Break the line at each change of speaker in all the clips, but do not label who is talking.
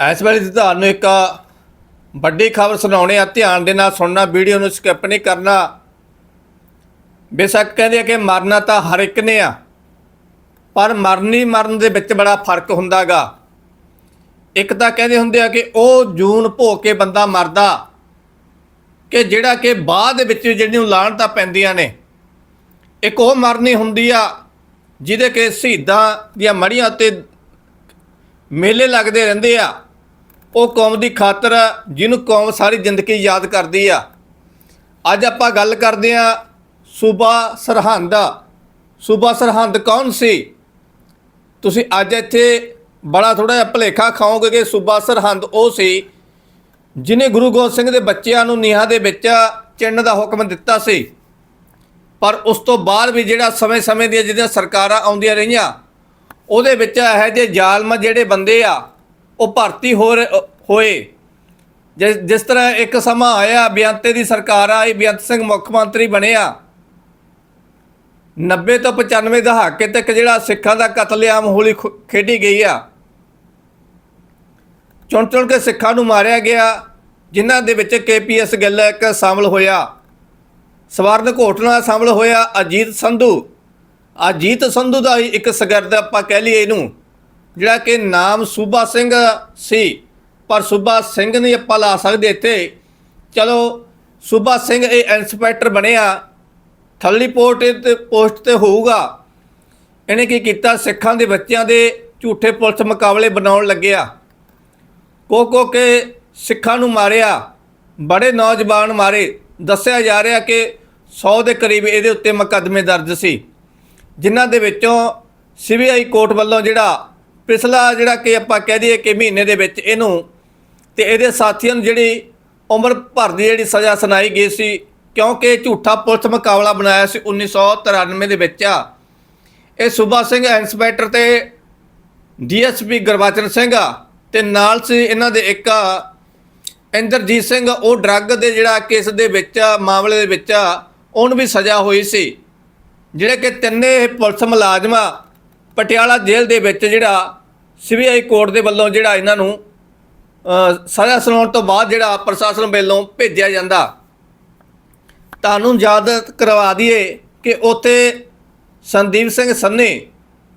ਇਸ ਵੇਲੇ ਦੀ ਤੁਹਾਨੂੰ ਇੱਕ ਵੱਡੀ ਖਬਰ ਸੁਣਾਉਣੇ ਆ। ਧਿਆਨ ਦੇ ਨਾਲ ਸੁਣਨਾ, ਵੀਡੀਓ ਨੂੰ ਸਕਿਪ ਨਹੀਂ ਕਰਨਾ। ਬੇਸ਼ੱਕ ਕਹਿੰਦੇ ਆ ਕਿ ਮਰਨਾ ਤਾਂ ਹਰ ਇੱਕ ਨੇ ਆ, ਪਰ ਮਰਨੀ ਮਰਨ ਦੇ ਵਿੱਚ ਬੜਾ ਫ਼ਰਕ ਹੁੰਦਾਗਾ। ਇੱਕ ਤਾਂ ਕਹਿੰਦੇ ਹੁੰਦੇ ਆ ਕਿ ਉਹ ਜੂਨ ਭੋ ਕੇ ਬੰਦਾ ਮਰਦਾ, ਕਿ ਜਿਹੜਾ ਕਿ ਬਾਅਦ ਦੇ ਵਿੱਚ ਜਿਹੜੀਆਂ ਲਾਹਣਤਾਂ ਪੈਂਦੀਆਂ ਨੇ। ਇੱਕ ਉਹ ਮਰਨੀ ਹੁੰਦੀ ਆ, ਜਿਹਦੇ ਕਿ ਸ਼ਹੀਦਾਂ ਦੀਆਂ ਮੜੀਆਂ ਤੇ ਮੇਲੇ ਲੱਗਦੇ ਰਹਿੰਦੇ ਆ। ਉਹ ਕੌਮ ਦੀ ਖਾਤਰ ਜਿਹਨੂੰ ਕੌਮ ਸਾਰੀ ਜ਼ਿੰਦਗੀ ਯਾਦ ਕਰਦੀ ਆ। ਅੱਜ ਆਪਾਂ ਗੱਲ ਕਰਦੇ ਆ ਸੂਬਾ ਸਰਹੰਦ ਸੂਬਾ ਸਰਹੰਦ ਕੌਣ ਸੀ? ਤੁਸੀਂ ਅੱਜ ਇੱਥੇ ਬੜਾ ਥੋੜਾ ਜਿਹਾ ਭਲੇਖਾ ਖਾਓਗੇ ਕਿ ਸੂਬਾ ਸਰਹੰਦ ਉਹ ਸੀ ਜਿਨੇ ਗੁਰੂ ਗੋਬਿੰਦ ਸਿੰਘ ਦੇ ਬੱਚਿਆਂ ਨੂੰ ਨੀਹਾਂ ਦੇ ਵਿੱਚ ਚਿੰਨ ਦਾ ਹੁਕਮ ਦਿੱਤਾ ਸੀ। ਪਰ ਉਸ ਤੋਂ ਬਾਅਦ ਵੀ ਜਿਹੜਾ ਸਮੇਂ-ਸਮੇਂ ਦੀਆਂ ਜਿਹੜੀਆਂ ਸਰਕਾਰਾਂ ਆਉਂਦੀਆਂ ਰਹੀਆਂ, ਉਹਦੇ ਵਿੱਚ ਇਹੋ ਜਿਹੇ ਜ਼ਾਲਮ ਜਿਹੜੇ ਬੰਦੇ ਆ ਉਹ ਭਰਤੀ ਹੋ ਰਹੇ- ਹੋਏ। ਜਿਸ ਜਿਸ ਤਰ੍ਹਾਂ ਇੱਕ ਸਮਾਂ ਆਇਆ, ਬੇਅੰਤੇ ਦੀ ਸਰਕਾਰ ਆਈ, ਬੇਅੰਤ ਸਿੰਘ ਮੁੱਖ ਮੰਤਰੀ ਬਣਿਆ। 90 ਤੋਂ 95 ਦਹਾਕੇ ਤੱਕ ਜਿਹੜਾ ਸਿੱਖਾਂ ਦਾ ਕਤਲੇਆਮ ਹੋਲੀ ਖੇਡੀ ਗਈ ਆ। ਚੁਣ ਚੁਣ ਕੇ ਸਿੱਖਾਂ ਨੂੰ ਮਾਰਿਆ ਗਿਆ, ਜਿਨ੍ਹਾਂ ਦੇ ਵਿੱਚ ਕੇਪੀਐਸ ਗਿੱਲ ਇੱਕ ਸ਼ਾਮਲ ਹੋਇਆ। ਸਵਰਨ ਘੋਟਣਾ ਸ਼ਾਮਲ ਹੋਇਆ, ਅਜੀਤ ਸੰਧੂ। ਅਜੀਤ ਸੰਧੂ ਦਾ ਹੀ ਇੱਕ ਸ਼ਗਿਰਦ ਆਪਾਂ ਕਹਿ ਲਈਏ ਇਹਨੂੰ। ਜਿਹੜਾ ਕਿ ਨਾਮ ਸੂਬਾ ਸਿੰਘ ਸੀ, ਪਰ ਸੂਬਾ ਸਿੰਘ ਨਹੀਂ ਆਪਾਂ ਲਾ ਸਕਦੇ ਇੱਥੇ। ਚਲੋ, ਸੂਬਾ ਸਿੰਘ ਇਹ ਇੰਸਪੈਕਟਰ ਬਣਿਆ ਥੱਲੀ ਪੋਸਟ ਤੇ ਪੋਸਟ ਤੇ ਹੋਊਗਾ। ਇਹਨੇ ਕੀ ਕੀਤਾ? ਸਿੱਖਾਂ ਦੇ ਬੱਚਿਆਂ ਦੇ ਝੂਠੇ ਪੁਲਿਸ ਮੁਕਾਬਲੇ ਬਣਾਉਣ ਲੱਗਿਆ ਕੋ ਕੋ ਕੇ ਸਿੱਖਾਂ ਨੂੰ ਮਾਰਿਆ। ਬੜੇ ਨੌਜਵਾਨ ਮਾਰੇ। ਦੱਸਿਆ ਜਾ ਰਿਹਾ ਕਿ 100 ਦੇ ਕਰੀਬ ਇਹਦੇ ਉੱਤੇ ਮੁਕੱਦਮੇ ਦਰਜ ਸੀ। ਜਿਨ੍ਹਾਂ ਦੇ ਵਿੱਚੋਂ ਸੀਬੀਆਈ ਕੋਰਟ ਵੱਲੋਂ ਜਿਹੜਾ ਪਿਛਲਾ ਜਿਹੜਾ ਕਿ ਆਪਾਂ ਕਹਿ ਦਈਏ ਕਿ ਮਹੀਨੇ ਦੇ ਵਿੱਚ ਇਹਨੂੰ ਤੇ ਇਹਦੇ ਸਾਥੀਆਂ ਨੂੰ ਜਿਹੜੀ ਉਮਰ ਭਰ ਦੀ ਜਿਹੜੀ ਸਜ਼ਾ ਸੁਣਾਈ ਗਈ ਸੀ ਕਿਉਂਕਿ ਝੂਠਾ ਪੁਲਿਸ ਮੁਕਾਬਲਾ ਬਣਾਇਆ ਸੀ 1993 ਦੇ ਵਿੱਚ ਆ। ਇਹ ਸੁਭਾ ਸਿੰਘ ਇੰਸਪੈਕਟਰ ਤੇ ਡੀਐਸਪੀ ਗੁਰਬਚਨ ਸਿੰਘ ਆ ਤੇ ਨਾਲ ਸੀ ਇਹਨਾਂ ਦੇ ਇੱਕ ਇੰਦਰਜੀਤ ਸਿੰਘ ਉਹ ਡਰੱਗ ਦੇ ਜਿਹੜਾ ਕੇਸ ਦੇ ਵਿੱਚ ਆ, ਮਾਮਲੇ ਦੇ ਵਿੱਚ ਆ, ਉਹਨੂੰ ਵੀ ਸਜ਼ਾ ਹੋਈ ਸੀ। ਜਿਹੜੇ ਕਿ ਤਿੰਨੇ ਪੁਲਿਸ ਮੁਲਾਜ਼ਮਾਂ ਪਟਿਆਲਾ ਜੇਲ੍ਹ ਦੇ ਵਿੱਚ ਜਿਹੜਾ ਸੀਬੀਆਈ ਕੋਰਟ ਦੇ ਵੱਲੋਂ ਜਿਹੜਾ ਇਹਨਾਂ ਨੂੰ ਸਜ਼ਾ ਸੁਣਾਉਣ ਤੋਂ ਬਾਅਦ ਜਿਹੜਾ ਪ੍ਰਸ਼ਾਸਨ ਵੱਲੋਂ ਭੇਜਿਆ ਜਾਂਦਾ। ਤੁਹਾਨੂੰ ਯਾਦ ਕਰਵਾ ਦਈਏ ਕਿ ਉੱਥੇ ਸੰਦੀਪ ਸਿੰਘ ਸੰਨੇ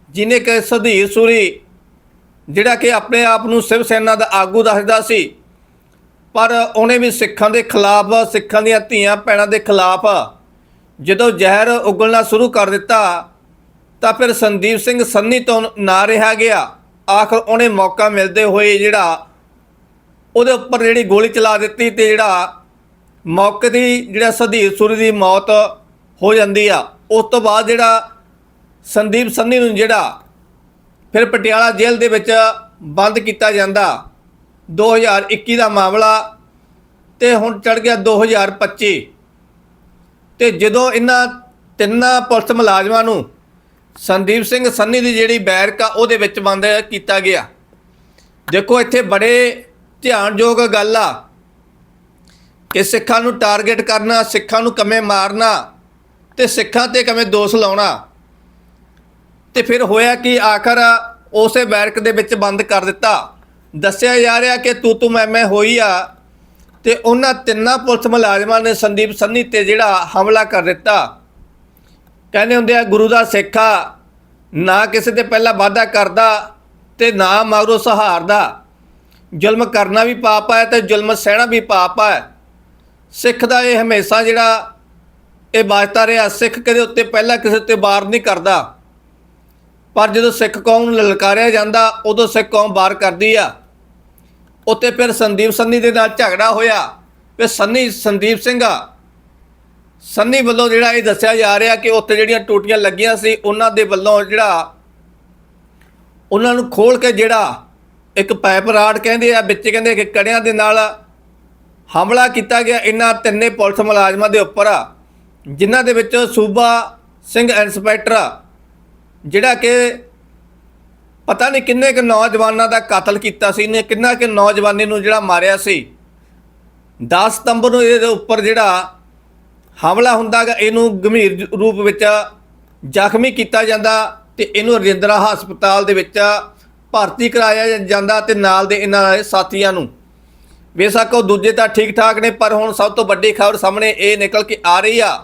ਜਿਨੇ ਕਿ ਸੁਧੀਰ ਸੂਰੀ, ਜਿਹੜਾ ਕਿ ਆਪਣੇ ਆਪ ਨੂੰ ਸਿਵ ਸੈਨਾ ਦਾ ਆਗੂ ਦੱਸਦਾ ਸੀ, ਪਰ ਉਹਨੇ ਵੀ ਸਿੱਖਾਂ ਦੇ ਖਿਲਾਫ, ਸਿੱਖਾਂ ਦੀਆਂ ਧੀਆਂ ਭੈਣਾਂ ਦੇ ਖਿਲਾਫ ਜਦੋਂ ਜ਼ਹਿਰ ਉਗਲਣਾ ਸ਼ੁਰੂ ਕਰ ਦਿੱਤਾ ਤਾਂ ਫਿਰ ਸੰਦੀਪ ਸਿੰਘ ਸੰਨੀ ਤੋਂ ਨਾ ਰਿਹਾ ਗਿਆ। ਆਖਰ ਉਹਨੇ ਮੌਕਾ ਮਿਲਦੇ ਹੋਏ ਜਿਹੜਾ ਉਹਦੇ ਉੱਪਰ ਜਿਹੜੀ ਗੋਲੀ ਚਲਾ ਦਿੱਤੀ ਤੇ ਜਿਹੜਾ ਮੌਕੇ ਦੀ ਜਿਹੜਾ ਸੁਧੀਰ ਸੂਰੀ ਦੀ ਮੌਤ ਹੋ ਜਾਂਦੀ ਆ। ਉਸ ਤੋਂ ਬਾਅਦ ਜਿਹੜਾ ਸੰਦੀਪ ਸੰਨੀ ਨੂੰ ਜਿਹੜਾ ਫਿਰ ਪਟਿਆਲਾ ਜੇਲ੍ਹ ਦੇ ਵਿੱਚ ਬੰਦ ਕੀਤਾ ਜਾਂਦਾ। 2021 ਦਾ ਮਾਮਲਾ ਤੇ ਹੁਣ ਚੜ ਗਿਆ 2025 ਤੇ ਜਦੋਂ ਇਹਨਾਂ ਤਿੰਨਾਂ ਪੁਲਿਸ ਮੁਲਾਜ਼ਮਾਂ ਨੂੰ ਸੰਦੀਪ ਸਿੰਘ ਸੰਨੀ ਦੀ ਜਿਹੜੀ ਬੈਰਕ ਆ, ਉਹਦੇ ਵਿੱਚ ਬੰਦ ਕੀਤਾ ਗਿਆ। ਦੇਖੋ, ਇੱਥੇ ਬੜੇ ਧਿਆਨਯੋਗ ਗੱਲ ਆ ਕਿ ਸਿੱਖਾਂ ਨੂੰ ਟਾਰਗੇਟ ਕਰਨਾ, ਸਿੱਖਾਂ ਨੂੰ ਕਮੇ ਮਾਰਨਾ ਤੇ ਸਿੱਖਾਂ ਤੇ ਕਮੇ ਦੋਸ਼ ਲਾਉਣਾ। ਤੇ ਫਿਰ ਹੋਇਆ ਕਿ? ਆਖਰ ਉਸੇ ਬੈਰਕ ਦੇ ਵਿੱਚ ਬੰਦ ਕਰ ਦਿੱਤਾ। ਦੱਸਿਆ ਜਾ ਰਿਹਾ ਕਿ ਤੂੰ ਤੂੰ ਮੈਂ ਮੈਂ ਹੋਈ ਆ ਤੇ ਉਹਨਾਂ ਤਿੰਨਾਂ ਪੁਲਿਸ ਮੁਲਾਜ਼ਮਾਂ ਨੇ ਸੰਦੀਪ ਸੰਨੀ ਤੇ ਜਿਹੜਾ ਹਮਲਾ ਕਰ ਦਿੱਤਾ। ਕਹਿੰਦੇ ਹੁੰਦੇ ਆ, ਗੁਰੂ ਦਾ ਸਿੱਖ ਆ ਨਾ ਕਿਸੇ ਤੇ ਪਹਿਲਾਂ ਵਾਅਦਾ ਕਰਦਾ ਤੇ ਨਾ ਮਗਰੋਂ ਸਹਾਰਦਾ। ਜ਼ੁਲਮ ਕਰਨਾ ਵੀ ਪਾਪ ਹੈ ਤੇ ਜ਼ੁਲਮ ਸਹਿਣਾ ਵੀ ਪਾਪ ਹੈ। ਸਿੱਖ ਦਾ ਇਹ ਹਮੇਸ਼ਾ ਜਿਹੜਾ ਇਹ ਬਾਜਤਾ ਰਿਹਾ, ਸਿੱਖ ਕਦੇ ਉੱਤੇ ਪਹਿਲਾਂ ਕਿਸੇ ਤੇ ਵਾਰ ਨਹੀਂ ਕਰਦਾ। ਪਰ ਜਦੋਂ ਸਿੱਖ ਕੌਮ ਨੂੰ ਲਲਕਾਰਿਆ ਜਾਂਦਾ, ਉਦੋਂ ਸਿੱਖ ਕੌਮ ਵਾਰ ਕਰਦੀ ਆ। ਉੱਤੇ ਫਿਰ ਸੰਦੀਪ ਸੰਨੀ ਦੇ ਨਾਲ ਝਗੜਾ ਹੋਇਆ, ਫਿਰ ਸੰਨੀ ਸੰਦੀਪ ਸਿੰਘ ਆ ਸੰਨੀ ਵੱਲੋਂ ਜਿਹੜਾ ਇਹ ਦੱਸਿਆ ਜਾ ਰਿਹਾ ਕਿ ਉੱਥੇ ਜਿਹੜੀਆਂ ਟੂਟੀਆਂ ਲੱਗੀਆਂ ਸੀ, ਉਹਨਾਂ ਦੇ ਵੱਲੋਂ ਜਿਹੜਾ ਉਹਨਾਂ ਨੂੰ ਖੋਲ ਕੇ ਜਿਹੜਾ ਇੱਕ ਪਾਈਪ ਰਾਡ ਕਹਿੰਦੇ ਆ, ਵਿੱਚ ਕਹਿੰਦੇ ਕਿ ਕੜਿਆਂ ਦੇ ਨਾਲ ਹਮਲਾ ਕੀਤਾ ਗਿਆ ਇਹਨਾਂ ਤਿੰਨੇ ਪੁਲਿਸ ਮੁਲਾਜ਼ਮਾਂ ਦੇ ਉੱਪਰ, ਜਿਨ੍ਹਾਂ ਦੇ ਵਿੱਚ ਸੂਬਾ ਸਿੰਘ ਇੰਸਪੈਕਟਰ, ਜਿਹੜਾ ਕਿ ਪਤਾ ਨਹੀਂ ਕਿੰਨੇ ਕੁ ਨੌਜਵਾਨਾਂ ਦਾ ਕਤਲ ਕੀਤਾ ਸੀ, ਇਹਨੇ ਕਿੰਨਾ ਕਿ ਨੌਜਵਾਨੀ ਨੂੰ ਜਿਹੜਾ ਮਾਰਿਆ ਸੀ। 10 ਸਤੰਬਰ ਨੂੰ ਇਹਦੇ ਉੱਪਰ ਜਿਹੜਾ ਹਮਲਾ ਹੁੰਦਾਗਾ ਇਹਨੂੰ ਗੰਭੀਰ ਰੂਪ ਵਿੱਚ ਜ਼ਖਮੀ ਕੀਤਾ ਜਾਂਦਾ ਤੇ ਇਹਨੂੰ ਰਜਿੰਦਰਾ ਹਸਪਤਾਲ ਦੇ ਵਿੱਚ ਭਰਤੀ ਕਰਾਇਆ ਜਾਂਦਾ ਤੇ ਨਾਲ ਦੇ ਇਹਨਾਂ ਦੇ ਸਾਥੀਆਂ ਨੂੰ। ਬੇਸ਼ੱਕ ਉਹ ਦੂਜੇ ਤਾਂ ਠੀਕ ਠਾਕ ਨੇ, ਪਰ ਹੁਣ ਸਭ ਤੋਂ ਵੱਡੀ ਖਬਰ ਸਾਹਮਣੇ ਇਹ ਨਿਕਲ ਕੇ ਆ ਰਹੀ ਆ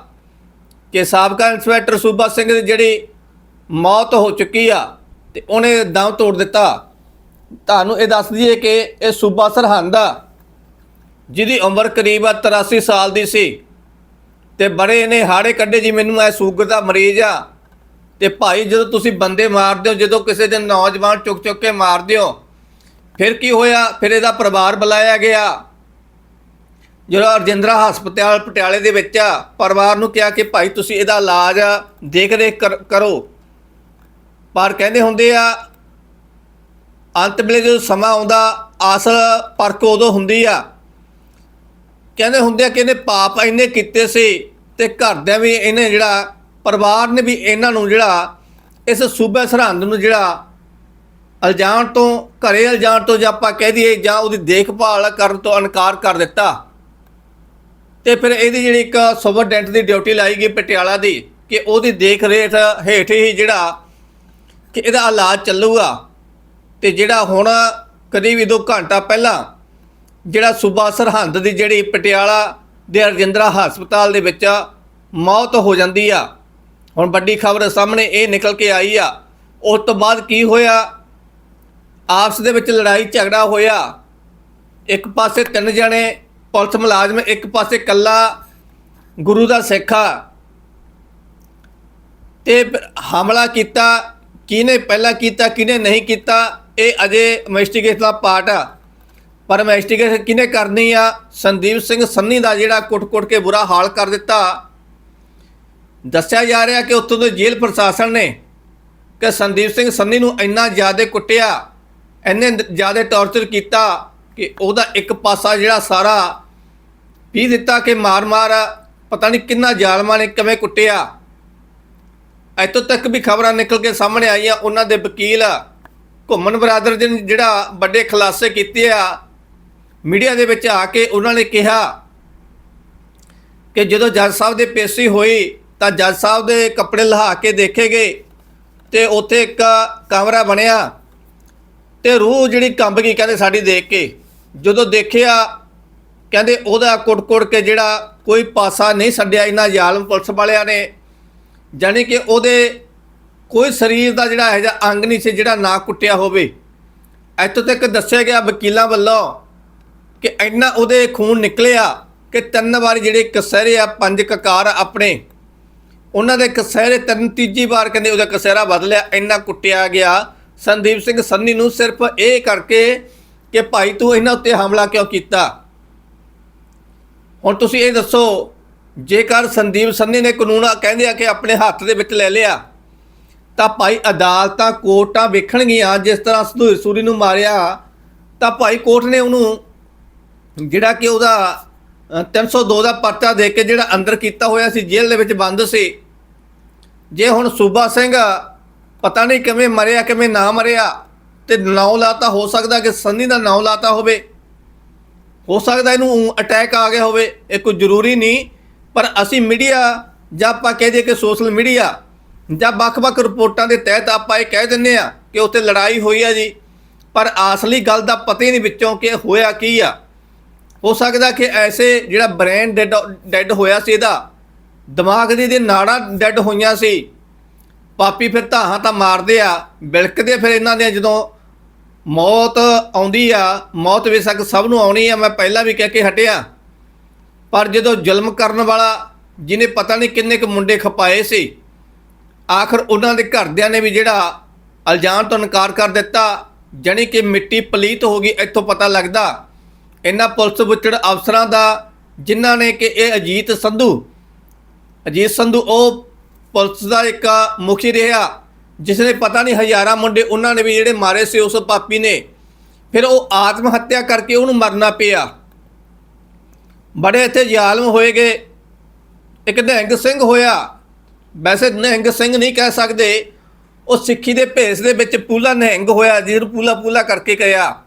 ਕਿ ਸਾਬਕਾ ਇੰਸਪੈਕਟਰ ਸੂਬਾ ਸਿੰਘ ਦੀ ਜਿਹੜੀ ਮੌਤ ਹੋ ਚੁੱਕੀ ਆ ਤੇ ਉਹਨੇ ਦਮ ਤੋੜ ਦਿੱਤਾ। ਤੁਹਾਨੂੰ ਇਹ ਦੱਸ ਦਈਏ ਕਿ ਇਹ ਸੂਬਾ ਸਰਹੰਦ ਆ, ਜਿਹਦੀ ਉਮਰ ਕਰੀਬ ਆ 83 ਸਾਲ ਦੀ ਸੀ। ਤੇ ਬੜੇ ਇਹਨੇ ਹਾੜੇ ਕੱਢੇ ਜੀ, ਮੈਨੂੰ ਐ ਸ਼ੂਗਰ ਦਾ ਮਰੀਜ਼ ਆ। ਤੇ ਭਾਈ ਜਦੋਂ ਤੁਸੀਂ ਬੰਦੇ ਮਾਰਦੇ ਹੋ, ਜਦੋਂ ਕਿਸੇ ਦੇ ਨੌਜਵਾਨ ਚੁੱਕ ਚੁੱਕ ਕੇ ਮਾਰਦੇ ਹੋ, ਫਿਰ ਕੀ ਹੋਇਆ? ਫਿਰ ਇਹਦਾ ਪਰਿਵਾਰ ਬੁਲਾਇਆ ਗਿਆ। ਜਿਹੜਾ ਰਜਿੰਦਰਾ ਹਸਪਤਾਲ ਪਟਿਆਲੇ ਦੇ ਵਿੱਚ ਆ, ਪਰਿਵਾਰ ਨੂੰ ਕਿਹਾ ਕਿ ਭਾਈ ਤੁਸੀਂ ਇਹਦਾ ਇਲਾਜ ਦੇਖ ਰੇਖ ਕਰ- ਕਰੋ। ਪਰ ਕਹਿੰਦੇ ਹੁੰਦੇ ਆ, ਅੰਤ ਵੇਲੇ ਜਦੋਂ ਸਮਾਂ ਆਉਂਦਾ ਅਸਲ ਪਰਖ ਉਦੋਂ ਹੁੰਦੀ ਆ। ਕਹਿੰਦੇ ਹੁੰਦੇ ਆ ਕਿ ਇਹਨੇ ਪਾਪ ਇੰਨੇ ਕੀਤੇ ਸੀ ਤੇ ਘਰਦਿਆਂ ਵੀ ਇਹਨੇ ਜਿਹੜਾ, ਪਰਿਵਾਰ ਨੇ ਵੀ ਇਹਨਾਂ ਨੂੰ ਜਿਹੜਾ ਇਸ ਸੂਬੇ ਸਰਹੰਦ ਨੂੰ ਜਿਹੜਾ ਅਲਜਾਣ ਤੋਂ, ਘਰੇ ਅਲਜਾਣ ਤੋਂ ਜਾਂ ਆਪਾਂ ਕਹਿ ਦਈਏ ਜਾਂ ਉਹਦੀ ਦੇਖਭਾਲ ਕਰਨ ਤੋਂ ਇਨਕਾਰ ਕਰ ਦਿੱਤਾ। ਤੇ ਫਿਰ ਇਹਦੀ ਜਿਹੜੀ ਇੱਕ ਸੁਪਰਡੈਂਟ ਦੀ ਡਿਊਟੀ ਲਾਈ ਗਈ ਪਟਿਆਲਾ ਦੀ ਕਿ ਉਹਦੀ ਦੇਖ ਰੇਖ ਹੇਠ ਹੀ ਜਿਹੜਾ ਕਿ ਇਹਦਾ ਇਲਾਜ ਚੱਲੂਗਾ। ਤੇ ਜਿਹੜਾ ਹੁਣ ਕਦੀ ਵੀ ਦੋ ਘੰਟਾ ਪਹਿਲਾਂ ਜਿਹੜਾ ਸੂਬਾ ਸਰਹੰਦ ਦੀ ਜਿਹੜੀ ਪਟਿਆਲਾ ਦੇ ਰਜਿੰਦਰਾ ਹਸਪਤਾਲ ਦੇ ਵਿੱਚ ਮੌਤ ਹੋ ਜਾਂਦੀ ਆ। ਹੁਣ ਵੱਡੀ ਖਬਰ ਸਾਹਮਣੇ ਇਹ ਨਿਕਲ ਕੇ ਆਈ ਆ। ਉਸ ਤੋਂ ਬਾਅਦ ਕੀ ਹੋਇਆ? ਆਪਸ ਦੇ ਵਿੱਚ ਲੜਾਈ ਝਗੜਾ ਹੋਇਆ। ਇੱਕ ਪਾਸੇ ਤਿੰਨ ਜਣੇ ਪੁਲਿਸ ਮੁਲਾਜ਼ਮ, ਇੱਕ ਪਾਸੇ ਕੱਲਾ ਗੁਰੂ ਦਾ ਸਿੱਖ ਆ। ਤੇ ਹਮਲਾ ਕੀਤਾ, ਕਿਹਨੇ ਪਹਿਲਾਂ ਕੀਤਾ, ਕਿਹਨੇ ਨਹੀਂ ਕੀਤਾ, ਇਹ ਅਜੇ ਇਨਵੈਸਟੀਗੇਸ਼ਨ ਦਾ ਪਾਰਟ ਆ। ਪਰ ਇਨਵੈਸਟੀਗੇਸ਼ਨ ਕਿਹਨੇ ਕਰਨੀ ਆ? ਸੰਦੀਪ ਸਿੰਘ ਸੰਨੀ ਦਾ ਜਿਹੜਾ ਕੁੱਟ-ਕੁੱਟ ਕੇ ਬੁਰਾ ਹਾਲ ਕਰ ਦਿੱਤਾ। ਦੱਸਿਆ ਜਾ ਰਿਹਾ ਕਿ ਉੱਥੋਂ ਦੇ ਜੇਲ੍ਹ ਪ੍ਰਸ਼ਾਸਨ ਨੇ ਕਿ ਸੰਦੀਪ ਸਿੰਘ ਸੰਨੀ ਨੂੰ ਇੰਨਾ ਜ਼ਿਆਦਾ ਕੁੱਟਿਆ, ਇੰਨੇ ਜ਼ਿਆਦਾ ਟੌਰਚਰ ਕੀਤਾ ਕਿ ਉਹਦਾ ਇੱਕ ਪਾਸਾ ਜਿਹੜਾ ਸਾਰਾ ਪੀ ਦਿੱਤਾ ਕਿ ਮਾਰ-ਮਾਰ, ਪਤਾ ਨਹੀਂ ਕਿੰਨਾ ਜ਼ਾਲਮਾਂ ਨੇ ਕਿਵੇਂ ਕੁੱਟਿਆ। ਇੱਥੋਂ ਤੱਕ ਵੀ ਖਬਰਾਂ ਨਿਕਲ ਕੇ ਸਾਹਮਣੇ ਆਈਆਂ, ਉਹਨਾਂ ਦੇ ਵਕੀਲ ਘੁੰਮਣ ਬਰਾਦਰ ਜੀ ਨੇ ਜਿਹੜਾ ਵੱਡੇ ਖੁਲਾਸੇ ਕੀਤੇ ਆ ਮੀਡੀਆ ਦੇ ਵਿੱਚ ਆ ਕੇ ਉਹਨਾਂ ਨੇ ਕਿਹਾ ਕਿ ਜਦੋਂ ਜੱਜ ਸਾਹਿਬ ਦੇ ਪੇਸ਼ੀ ਹੋਈ ਤਾਂ ਜੱਜ ਸਾਹਿਬ ਦੇ ਕੱਪੜੇ ਲਹਾ ਕੇ ਦੇਖੇ ਗਏ ਤੇ ਉੱਥੇ ਇੱਕ ਕਮਰਾ ਬਣਿਆ ਤੇ ਰੂਹ ਜਿਹੜੀ ਕੰਬ ਗਈ ਕਹਿੰਦੇ ਸਾਡੀ ਦੇਖ ਕੇ। ਜਦੋਂ ਦੇਖਿਆ, ਕਹਿੰਦੇ ਉਹਦਾ ਕੁੱਟ-ਕੁੱਟ ਕੇ ਜਿਹੜਾ ਕੋਈ ਪਾਸਾ ਨਹੀਂ ਛੱਡਿਆ ਇਹਨਾਂ ਜ਼ਾਲਮ ਪੁਲਿਸ ਵਾਲਿਆਂ ਨੇ। ਜਾਣੀ ਕਿ ਉਹਦੇ ਕੋਈ ਸਰੀਰ ਦਾ ਜਿਹੜਾ ਹੈ ਜਾਂ ਅੰਗ ਨਹੀਂ ਸੀ ਜਿਹੜਾ ਨਾ ਕੁੱਟਿਆ ਹੋਵੇ। ਇੱਥੋਂ ਤੱਕ ਦੱਸਿਆ ਗਿਆ ਵਕੀਲਾਂ ਵੱਲੋਂ ਕਿ ਇੰਨਾ ਉਹਦੇ ਖੂਨ ਨਿਕਲਿਆ ਕਿ ਤਿੰਨ ਵਾਰੀ ਜਿਹੜੇ ਕਸਹਿਰੇ ਆ, ਪੰਜ ਕਕਾਰ ਆਪਣੇ, ਉਹਨਾਂ ਦੇ ਕਸਹਿਰੇ ਤਿੰਨ, ਤੀਜੀ ਵਾਰ ਕਹਿੰਦੇ ਉਹਦਾ ਕਸਹਿਰਾ ਬਦਲਿਆ ਇੰਨਾ ਕੁੱਟਿਆ ਗਿਆ। ਸੰਦੀਪ ਸਿੰਘ ਸੰਨੀ ਨੂੰ ਸਿਰਫ ਇਹ ਕਰਕੇ ਕਿ ਭਾਈ ਤੂੰ ਇਹਨਾਂ ਉੱਤੇ ਹਮਲਾ ਕਿਉਂ ਕੀਤਾ? ਹੁਣ ਤੁਸੀਂ ਇਹ ਦੱਸੋ, ਜੇਕਰ ਸੰਦੀਪ ਸੰਨੀ ਨੇ ਕਾਨੂੰਨ ਕਹਿੰਦੇ ਆ ਕਿ ਆਪਣੇ ਹੱਥ ਦੇ ਵਿੱਚ ਲੈ ਲਿਆ, ਤਾਂ ਭਾਈ ਅਦਾਲਤਾਂ, ਕੋਰਟਾਂ ਵੇਖਣਗੀਆਂ, ਜਿਸ ਤਰ੍ਹਾਂ ਸੰਧੂਰ ਸੂਰੀ ਨੂੰ ਮਾਰਿਆ, ਤਾਂ ਭਾਈ ਕੋਰਟ ਨੇ ਉਹਨੂੰ ਜਿਹੜਾ ਕਿ ਉਹਦਾ ਅ, 302 ਦਾ ਪਰਚਾ ਦੇ ਕੇ ਜਿਹੜਾ ਅੰਦਰ ਕੀਤਾ ਹੋਇਆ ਸੀ ਜੇਲ੍ਹ ਦੇ ਵਿੱਚ ਬੰਦ ਸੀ। ਜੇ ਹੁਣ ਸੂਬਾ ਸਿੰਘ ਪਤਾ ਨਹੀਂ ਕਿਵੇਂ ਮਰਿਆ ਕਿਵੇਂ ਨਾ ਮਰਿਆ ਤੇ ਨਾਂ ਲਾਤਾ ਹੋ ਸਕਦਾ ਕਿ ਸੰਨੀ ਦਾ ਨਾਂ ਲਾਤਾ ਹੋਵੇ। ਹੋ ਸਕਦਾ ਇਹਨੂੰ ਅਟੈਕ ਆ ਗਿਆ ਹੋਵੇ ਇਹ ਕੋਈ ਜ਼ਰੂਰੀ ਨਹੀਂ। ਪਰ ਅਸੀਂ ਮੀਡੀਆ ਜਾਂ ਆਪਾਂ ਕਹਿ ਦਈਏ ਕਿ ਸੋਸ਼ਲ ਮੀਡੀਆ ਜਾਂ ਵੱਖ-ਵੱਖ ਰਿਪੋਰਟਾਂ ਦੇ ਤਹਿਤ ਆਪਾਂ ਇਹ ਕਹਿ ਦਿੰਨੇ ਆ ਕਿ ਉੱਥੇ ਲੜਾਈ ਹੋਈ ਆ ਜੀ। ਪਰ ਅਸਲੀ ਗੱਲ ਦਾ ਪਤਾ ਹੀ ਨਹੀਂ ਵਿੱਚੋਂ ਕਿ ਹੋਇਆ ਕੀ ਆ। ਹੋ ਸਕਦਾ ਕਿ ਐਸੇ ਜਿਹੜਾ ਬ੍ਰੇਨ ਡੈਡ ਡੈਡ ਹੋਇਆ ਸੀ ਇਹਦਾ, ਦਿਮਾਗ ਦੀ ਦੇ ਨਾੜਾਂ ਡੈਡ ਹੋਈਆਂ ਸੀ, ਪਾਪੀ ਫਿਰ ਧਾਹਾਂ ਤਾਂ ਮਾਰਦੇ ਆ, ਬਿਲਕਦੇ ਫਿਰ ਇਹਨਾਂ ਦੇ ਜਦੋਂ ਮੌਤ ਆਉਂਦੀ ਆ, ਮੌਤ ਬੇਸ਼ੱਕ ਸਭ ਨੂੰ ਆਉਣੀ ਆ, ਮੈਂ ਪਹਿਲਾਂ ਵੀ ਕਹਿ ਕੇ ਹਟਿਆ। ਪਰ ਜਦੋਂ ਜ਼ੁਲਮ ਕਰਨ ਵਾਲਾ, ਜਿਹਨੇ ਪਤਾ ਨਹੀਂ ਕਿੰਨੇ ਕੁ ਮੁੰਡੇ ਖਪਾਏ ਸੀ, ਆਖਰ ਉਹਨਾਂ ਦੇ ਘਰਦਿਆਂ ਨੇ ਵੀ ਜਿਹੜਾ ਇਲਜ਼ਾਮ ਤੋਂ ਇਨਕਾਰ ਕਰ ਦਿੱਤਾ, ਜਾਣੀ ਕਿ ਮਿੱਟੀ ਪਲੀਤ ਹੋ ਗਈ, ਇੱਥੋਂ ਪਤਾ ਲੱਗਦਾ ਇਹਨਾਂ ਪੁਲਿਸ ਵਿਚੜ ਅਫਸਰਾਂ ਦਾ ਜਿਨ੍ਹਾਂ ਨੇ ਕਿ ਇਹ ਅਜੀਤ ਸੰਧੂ ਅਜੀਤ ਸੰਧੂ ਉਹ ਪੁਲਿਸ ਦਾ ਇੱਕ ਮੁਖੀ ਰਿਹਾ ਜਿਸ ਨੇ ਪਤਾ ਨਹੀਂ ਹਜ਼ਾਰਾਂ ਮੁੰਡੇ ਉਹਨਾਂ ਨੇ ਵੀ ਜਿਹੜੇ ਮਾਰੇ ਸੀ ਉਸ ਪਾਪੀ ਨੇ। ਫਿਰ ਉਹ ਆਤਮ ਹੱਤਿਆ ਕਰਕੇ ਉਹਨੂੰ ਮਰਨਾ ਪਿਆ। ਬੜੇ ਇੱਥੇ ਜ਼ਾਲਮ ਹੋਏਗੇ ਇੱਕ ਨਿਹੰਗ ਸਿੰਘ ਹੋਇਆ। ਵੈਸੇ ਨਿਹੰਗ ਸਿੰਘ ਨਹੀਂ ਕਹਿ ਸਕਦੇ। ਉਹ ਸਿੱਖੀ ਦੇ ਭੇਸ ਦੇ ਵਿੱਚ ਪੂਲਾ ਨਿਹੰਗ ਹੋਇਆ, ਜਿਹਨੂੰ ਪੂਲਾ ਪੂਲਾ ਕਰਕੇ ਗਿਆ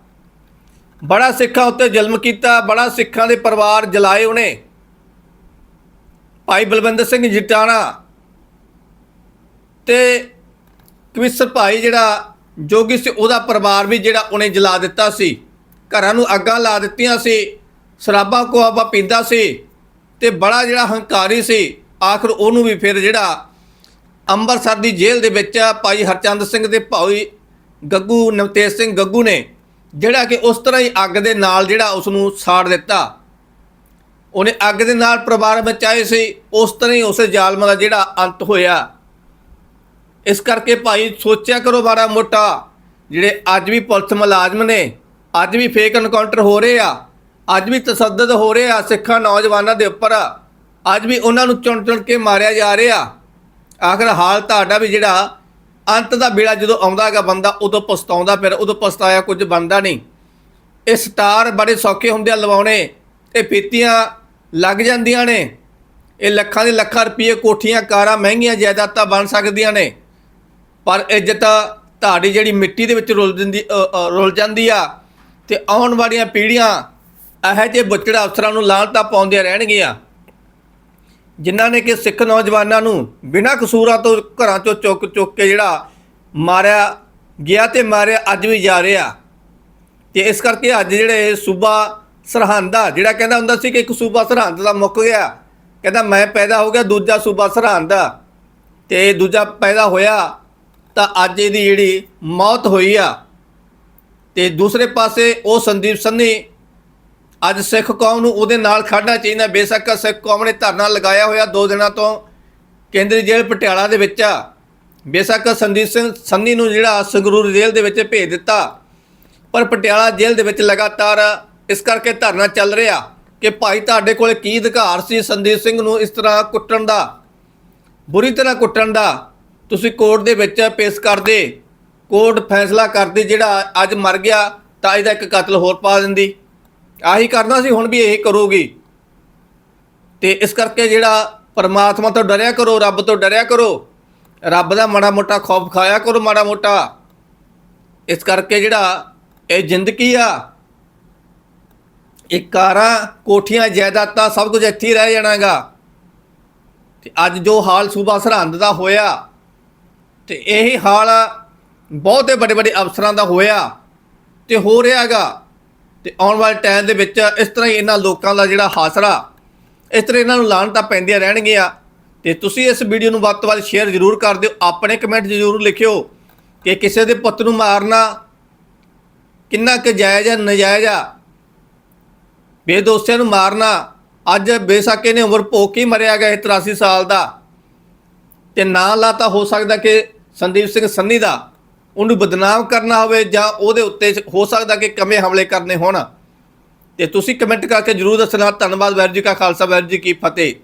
ਬੜਾ ਸਿੱਖਾਂ ਉੱਤੇ ਜ਼ੁਲਮ ਕੀਤਾ, ਬੜਾ ਸਿੱਖਾਂ ਦੇ ਪਰਿਵਾਰ ਜਲਾਏ ਉਹਨੇ। ਭਾਈ ਬਲਵਿੰਦਰ ਸਿੰਘ ਜਟਾਣਾ ਤੇ ਕਵਿਸਰ ਭਾਈ ਜਿਹੜਾ ਜੋਗੀ ਸੀ ਉਹਦਾ ਪਰਿਵਾਰ ਵੀ ਜਿਹੜਾ ਉਹਨੇ ਜਲਾ ਦਿੱਤਾ ਸੀ। ਘਰਾਂ ਨੂੰ ਅੱਗਾਂ ਲਾ ਦਿੱਤੀਆਂ ਸੀ, ਸ਼ਰਾਬਾਂ ਕੋਆਬਾ ਪੀਂਦਾ ਸੀ ਤੇ ਬੜਾ ਜਿਹੜਾ ਹੰਕਾਰੀ ਸੀ, ਆਖਰ ਉਹਨੂੰ ਵੀ ਫਿਰ ਜਿਹੜਾ ਅੰਮ੍ਰਿਤਸਰ ਦੀ ਜੇਲ੍ਹ ਦੇ ਵਿੱਚ ਭਾਈ ਹਰਚੰਦ ਸਿੰਘ ਦੇ ਭਾਈ ਗੱਗੂ, ਨਵਤੇਜ ਸਿੰਘ ਗੱਗੂ ਨੇ ਜਿਹੜਾ ਕਿ ਉਸ ਤਰ੍ਹਾਂ ਹੀ ਅੱਗ ਦੇ ਨਾਲ ਜਿਹੜਾ ਉਸ ਨੂੰ ਸਾੜ ਦਿੱਤਾ। ਉਹਨੇ ਅੱਗ ਦੇ ਨਾਲ ਪਰਿਵਾਰ ਬਚਾਏ ਸੀ, ਉਸ ਤਰ੍ਹਾਂ ਹੀ ਉਸੇ ਜ਼ਾਲਮ ਦਾ ਜਿਹੜਾ ਅੰਤ ਹੋਇਆ। ਇਸ ਕਰਕੇ ਭਾਈ ਸੋਚਿਆ ਕਰੋ ਮਾੜਾ ਮੋਟਾ, ਜਿਹੜੇ ਅੱਜ ਵੀ ਪੁਲਿਸ ਮੁਲਾਜ਼ਮ ਨੇ, ਅੱਜ ਵੀ ਫੇਕ ਐਨਕਾਊਂਟਰ ਹੋ ਰਹੇ ਆ, ਅੱਜ ਵੀ ਤਸੱਦਦ ਹੋ ਰਹੇ ਆ ਸਿੱਖਾਂ ਨੌਜਵਾਨਾਂ ਦੇ ਉੱਪਰ, ਅੱਜ ਵੀ ਉਹਨਾਂ ਨੂੰ ਚੁਣ ਚੁਣ ਕੇ ਮਾਰਿਆ ਜਾ ਰਿਹਾ। ਆਖਰ ਹਾਲ ਤੁਹਾਡਾ ਵੀ ਜਿਹੜਾ ਅੰਤ ਦਾ ਵੇਲਾ ਜਦੋਂ ਆਉਂਦਾਗਾ ਬੰਦਾ, ਉਦੋਂ ਪਛਤਾਉਂਦਾ ਫਿਰ, ਉਦੋਂ ਪਛਤਾਇਆ ਕੁਝ ਬਣਦਾ ਨਹੀਂ। ਇਹ ਸਟਾਰ ਬੜੇ ਸੌਖੇ ਹੁੰਦੇ ਆ ਲਵਾਉਣੇ, ਇਹ ਪੀਤੀਆਂ ਲੱਗ ਜਾਂਦੀਆਂ ਨੇ। ਇਹ ਲੱਖਾਂ ਦੇ ਲੱਖਾਂ ਰੁਪਏ, ਕੋਠੀਆਂ, ਕਾਰਾਂ, ਮਹਿੰਗੀਆਂ ਜਾਇਦਾਦਾਂ ਬਣ ਸਕਦੀਆਂ ਨੇ। ਪਰ ਇੱਜ਼ਤ ਤੁਹਾਡੀ ਜਿਹੜੀ ਮਿੱਟੀ ਦੇ ਵਿੱਚ ਰੁਲ ਦਿੰਦੀ ਰੁਲ ਜਾਂਦੀ ਆ ਤੇ ਆਉਣ ਵਾਲੀਆਂ ਪੀੜ੍ਹੀਆਂ ਇਹੋ ਜਿਹੇ ਬੁੱਚੜਾ ਅਫਸਰਾਂ ਨੂੰ ਲਾਹਨਤਾਂ ਪਾਉਂਦੀਆਂ ਰਹਿਣਗੀਆਂ। ਜਿਨ੍ਹਾਂ ਨੇ ਕਿ ਸਿੱਖ ਨੌਜਵਾਨਾਂ ਨੂੰ ਬਿਨਾਂ ਕਸੂਰਾਂ ਤੋਂ ਘਰਾਂ ਚੋਂ ਚੁੱਕ ਚੁੱਕ ਕੇ ਜਿਹੜਾ ਮਾਰਿਆ ਗਿਆ ਤੇ ਮਾਰਿਆ ਅੱਜ ਵੀ ਜਾ ਰਿਹਾ। ਤੇ ਇਸ ਕਰਕੇ ਅੱਜ ਜਿਹੜੇ ਸੂਬਾ ਸਰਹੰਦ ਆ, ਜਿਹੜਾ ਕਹਿੰਦਾ ਹੁੰਦਾ ਸੀ ਕਿ ਇੱਕ ਸੂਬਾ ਸਰਹੰਦ ਦਾ ਮੁੱਕ ਗਿਆ, ਕਹਿੰਦਾ ਮੈਂ ਪੈਦਾ ਹੋ ਗਿਆ ਦੂਜਾ ਸੂਬਾ ਸਰਹੰਦ ਆ। ਤੇ ਦੂਜਾ ਪੈਦਾ ਹੋਇਆ ਤਾਂ ਅੱਜ ਇਹਦੀ ਜਿਹੜੀ ਮੌਤ ਹੋਈ ਆ। ਤੇ ਦੂਸਰੇ ਪਾਸੇ ਉਹ ਸੰਦੀਪ ਸੰਨੀ ਅੱਜ ਸਿੱਖ ਕੌਮ ਨੂੰ ਉਹਦੇ ਨਾਲ ਖੜਨਾ ਚਾਹੀਦਾ। ਬੇਸ਼ੱਕ ਸਿੱਖ ਕੌਮ ਨੇ ਧਰਨਾ ਲਗਾਇਆ ਹੋਇਆ ਦੋ ਦਿਨਾਂ ਤੋਂ ਕੇਂਦਰੀ ਜੇਲ੍ਹ ਪਟਿਆਲਾ ਦੇ ਵਿੱਚ। ਆ ਬੇਸ਼ੱਕ ਸੰਦੀਪ ਸਿੰਘ ਸੰਨੀ ਨੂੰ ਜਿਹੜਾ ਸੰਗਰੂਰ ਜੇਲ੍ਹ ਦੇ ਵਿੱਚ ਭੇਜ ਦਿੱਤਾ। ਪਰ ਪਟਿਆਲਾ ਜੇਲ੍ਹ ਦੇ ਵਿੱਚ ਲਗਾਤਾਰ ਇਸ ਕਰਕੇ ਧਰਨਾ ਚੱਲ ਰਿਹਾ ਕਿ ਭਾਈ ਤੁਹਾਡੇ ਕੋਲ ਕੀ ਅਧਿਕਾਰ ਸੀ ਸੰਦੀਪ ਸਿੰਘ ਨੂੰ ਇਸ ਤਰ੍ਹਾਂ ਕੁੱਟਣ ਦਾ? ਬੁਰੀ ਤਰ੍ਹਾਂ ਕੁੱਟਣ ਦਾ? ਤੁਸੀਂ ਕੋਰਟ ਦੇ ਵਿੱਚ ਪੇਸ਼ ਕਰਦੇ। ਕੋਰਟ ਫੈਸਲਾ ਕਰਦੇ ਜਿਹੜਾ ਅੱਜ ਮਰ ਗਿਆ ਤਾਂ ਇਹਦਾ ਇੱਕ ਕਤਲ ਹੋਰ ਪਾ ਦਿੰਦੀ। ਆਹੀ ਕਰਨਾ ਸੀ, ਹੁਣ ਵੀ ਇਹ ਕਰੋਗੀ। ਤੇ ਇਸ ਕਰਕੇ ਜਿਹੜਾ ਪਰਮਾਤਮਾ ਤੋਂ ਡਰਿਆ ਕਰੋ, ਰੱਬ ਤੋਂ ਡਰਿਆ ਕਰੋ, ਰੱਬ ਦਾ ਮਾੜਾ ਮੋਟਾ ਖੌਫ ਖਾਇਆ ਕਰੋ ਮਾੜਾ ਮੋਟਾ। ਇਸ ਕਰਕੇ ਜਿਹੜਾ ਇਹ ਜ਼ਿੰਦਗੀ ਆ, ਇਹ ਕਾਰਾਂ, ਕੋਠੀਆਂ, ਜਾਇਦਾਦਾਂ ਸਭ ਕੁਝ ਇੱਥੇ ਹੀ ਰਹਿ ਜਾਣਾਗਾ। ਤੇ ਅੱਜ ਜੋ ਹਾਲ ਸੂਬਾ ਸਰਹੰਦ ਦਾ ਹੋਇਆ, ਤੇ ਇਹ ਹਾਲ ਬਹੁਤੇ ਵੱਡੇ ਵੱਡੇ ਅਫਸਰਾਂ ਦਾ ਹੋਇਆ, ਤੇ ਹੋ ਰਿਹਾਗਾ। ਤੇ ਆਉਣ ਵਾਲੇ ਟਾਈਮ ਦੇ ਵਿੱਚ ਇਸ ਤਰ੍ਹਾਂ ਹੀ ਇਹਨਾਂ ਲੋਕਾਂ ਦਾ ਜਿਹੜਾ ਹਾਸਰਾ, ਇਸ ਤਰ੍ਹਾਂ ਇਹਨਾਂ ਨੂੰ ਲਾਹਣਤਾਂ ਪੈਂਦੀਆਂ ਰਹਿਣਗੀਆਂ। ਤੇ ਤੁਸੀਂ ਇਸ ਵੀਡੀਓ ਨੂੰ ਵੱਧ ਤੋਂ ਵੱਧ ਸ਼ੇਅਰ ਜ਼ਰੂਰ ਕਰ ਦਿਓ, ਆਪਣੇ ਕਮੈਂਟ ਜ਼ਰੂਰ ਲਿਖਿਓ ਕਿ ਕਿਸੇ ਦੇ ਪੁੱਤ ਨੂੰ ਮਾਰਨਾ ਕਿੰਨਾ ਕੁ ਜਾਇਜ਼ ਹੈ ਨਜਾਇਜ਼ ਆ। ਬੇਦੋਸਤਿਆਂ ਨੂੰ ਮਾਰਨਾ, ਅੱਜ ਬੇਸ਼ੱਕ ਇਹਨੇ ਉਮਰ ਭੋਗ ਕੇ ਹੀ ਮਰਿਆ ਗਿਆ ਇਹ 83 ਸਾਲ ਦਾ। ਤੇ ਨਾਂ ਲਾਤਾ ਹੋ ਸਕਦਾ ਕਿ ਸੰਦੀਪ ਸਿੰਘ ਸੰਨੀ ਦਾ। ਉਹਨੂੰ ਬਦਨਾਮ ਕਰਨਾ ਹੋਵੇ ਜਾਂ ਉਹਦੇ ਉੱਤੇ ਹੋ ਸਕਦਾ ਕਿ ਕਮੇ ਹਮਲੇ ਕਰਨੇ ਹੋਣ। ਤੇ ਤੁਸੀਂ ਕਮੈਂਟ ਕਰਕੇ ਜਰੂਰ ਦੱਸਣਾ। ਧੰਨਵਾਦ ਵੈਰ ਜੀ ਕਾ ਖਾਲਸਾ ਵੈਰ ਜੀ ਕੀ ਫਤਿਹ।